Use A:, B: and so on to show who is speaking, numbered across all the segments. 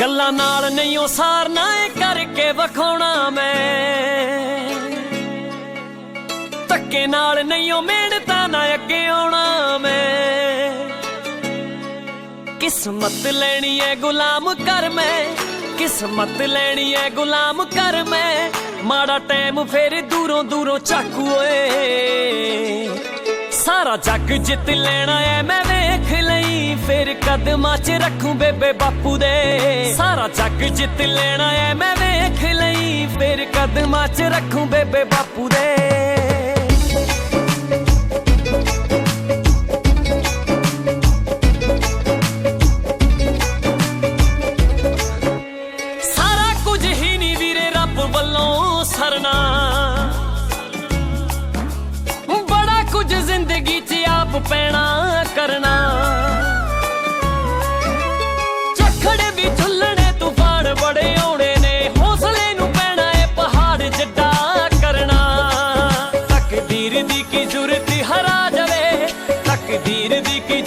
A: ਗੱਲਾਂ ਨਾਲ ਨਹੀਂ ਉਹ ਸਾਰਨਾ ਏ ਕਰਕੇ ਵਿਖਾਉਣਾ ਮੈਂ। ਧੱਕੇ ਨਾਲ ਨਹੀਂ ਉਹ ਮਿਹਨਤਾਂ ਨਾ ਅੱਗੇ ਆਉਣਾ ਮੈਂ। ਕਿਸਮਤ ਲੈਣੀ ਏ ਗੁਲਾਮ ਕਰ ਮੈਂ, ਕਿਸਮਤ ਲੈਣੀ ਏ ਗੁਲਾਮ ਕਰ ਮੈਂ। ਮਾੜਾ ਟਾਈਮ ਫੇਰ ਦੂਰੋਂ ਦੂਰੋਂ ਚਾਕੂ ਓਏ ਸਾਰਾ ਜੱਗ ਜਿੱਤ ਲੈਣਾ ਏ ਮੈਂ ਵੇਖ ਲਈ, ਫਿਰ ਕਦਮਾਂ 'ਚ ਰੱਖੂ ਬੇਬੇ ਬਾਪੂ ਦੇ। ਸਾਰਾ ਜੱਗ ਜਿੱਤ ਲੈਣਾ ਏ ਮੈਂ ਵੇਖ ਲਈ, ਫਿਰ ਕਦਮਾਂ 'ਚ ਰੱਖੂ ਬੇਬੇ ਬਾਪੂ ਦੇ। ਸਾਰਾ ਕੁਝ ਹੀ ਨਹੀਂ ਵੀਰੇ ਰੱਬ ਵੱਲੋਂ ਸਰਨਾ। ਬੜਾ ਕੁਝ ਜ਼ਿੰਦਗੀ 'ਚ ਆਪ ਪੈਣਾ।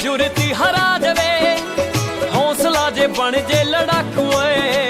A: ਜੁਰਤੀ ਹਰਾ ਦੇਵੇ। ਹੌਸਲਾ ਜੇ ਬਣ ਜੇ ਲੜਾਕੂ ਏ।